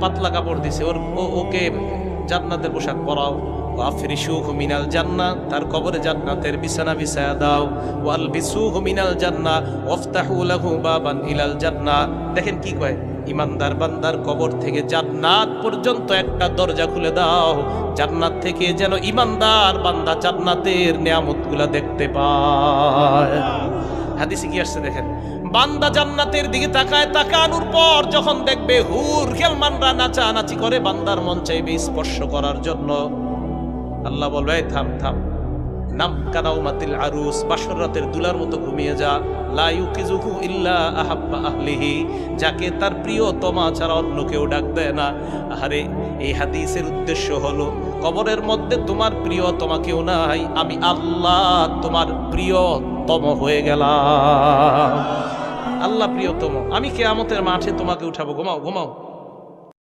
পাতলা কাপড় দিছে। ওর ওকে জান্নাতের পোশাক পরাও। জান্নাহ তার কবরে বিছানা দাও। ওয়াল দেখেন কি কয়? ইমানদার বান্দার কবর থেকে জান্নাত পর্যন্ত একটা দরজা খুলে দাও। জান্নাত থেকে যেন ইমানদার বান্দা জান্নাতের নিয়ামতগুলা দেখতে পায়। হাদিসে কি আসছে দেখেন? বান্দা জান্নাতের দিকে তাকায়, তাকানোর পর যখন দেখবে হুর খেলমানরা নাচানাচি করে, বান্দার মন চাইবে স্পর্শ করার জন্য। আল্লাহ বলবে থাম থাম। নাম কানাউমাতিল আরুস, বাসর রাতের দুলার মতো ঘুমিয়ে যা। ইল্লা আহাব্বা আহলিহি, যাকে তার ছাড়া অন্য কেউ ডাক দেয় না। এই হাদিসের উদ্দেশ্য হলো, কবরের মধ্যে তোমার প্রিয়তমা কেউ নাই, আমি আল্লাহ তোমার প্রিয়তম হয়ে গেলাম। আল্লাহ প্রিয়তম, আমি কেয়ামতের মাঠে তোমাকে উঠাবো, ঘুমাও ঘুমাও।